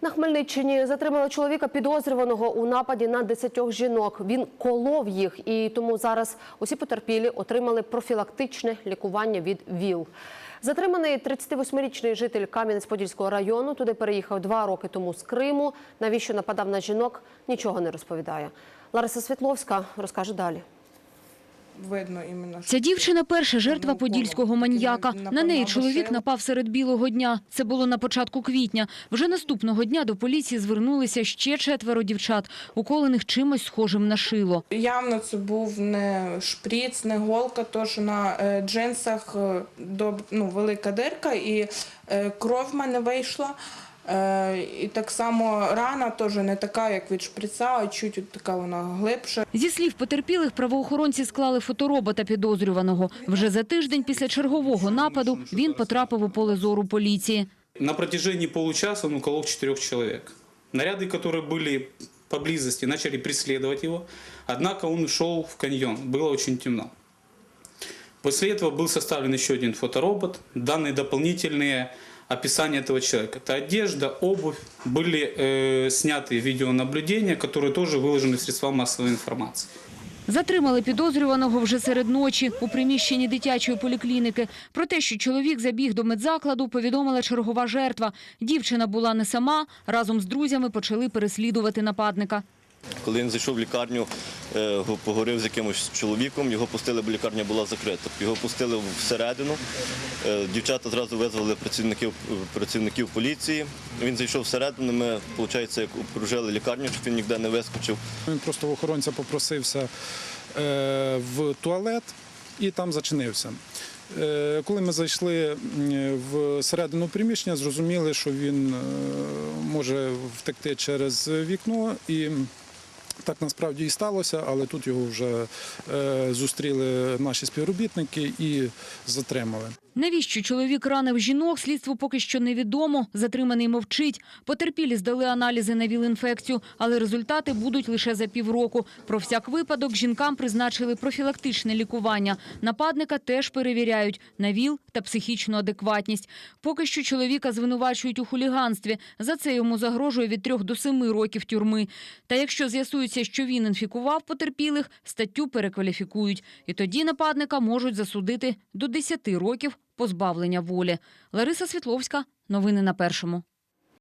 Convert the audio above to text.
На Хмельниччині затримали чоловіка підозрюваного у нападі на 10 жінок. Він колов їх, і тому зараз усі потерпілі отримали профілактичне лікування від ВІЛ. Затриманий 38-річний житель Кам'янець-Подільського району туди переїхав два роки тому з Криму. Навіщо нападав на жінок, нічого не розповідає. Лариса Світловська розкаже далі. Видно іменно. Ця дівчина перша жертва подільського маньяка. На неї чоловік напав серед білого дня. Це було на початку квітня. Вже наступного дня до поліції звернулися ще четверо дівчат, уколених чимось схожим на шило. Явно це був не шприц, не голка, тож на е, джинсах е, ну, велика дирка і е, кров в мене вийшла. Е, і так само рана теж не така, як від шприца, а чуть от така вона глибша. Зі слів потерпілих, правоохоронці склали фоторобота підозрюваного. Вже за тиждень після чергового нападу він потрапив у поле зору поліції. На протяжении получаса он уколол четырех человек. Наряды, которые были поблизости, начали преследовать его. Однако он ушел в каньон. Было очень темно. После этого был составлен еще один фоторобот. Данные дополнительные описания этого человека. Это одежда, обувь. Были э, сняты видеонаблюдения, которые тоже выложены в средства массовой информации. Затримали підозрюваного вже серед ночі у приміщенні дитячої поліклініки. Про те, що чоловік забіг до медзакладу, повідомила чергова жертва. Дівчина була не сама. Разом з друзями почали переслідувати нападника. Коли він зайшов в лікарню, е, поговорив з якимось чоловіком, його пустили, бо лікарня була закрита. Його пустили всередину. Е, Дівчата одразу визвали працівників, працівників поліції. Він зайшов всередину, ми, виходить, як окружили лікарню, щоб він ніде не вискочив. Він просто в охоронця попросився е, в туалет і там зачинився. Коли ми зайшли в середину приміщення, зрозуміли, що він може втекти через вікно і. Так насправді і сталося, але тут його вже е, зустріли наші співробітники і затримали. Навіщо чоловік ранив жінок, слідству поки що невідомо. Затриманий мовчить. Потерпілі здали аналізи на ВІЛ-інфекцію, але результати будуть лише за півроку. Про всяк випадок жінкам призначили профілактичне лікування. Нападника теж перевіряють на ВІЛ та психічну адекватність. Поки що чоловіка звинувачують у хуліганстві. За це йому загрожує від трьох до семи років тюрми. Та якщо з'ясується, що він інфікував потерпілих, статтю перекваліфікують. І тоді нападника можуть засудити до 10 років позбавлення волі. Лариса Світловська. Новини на першому.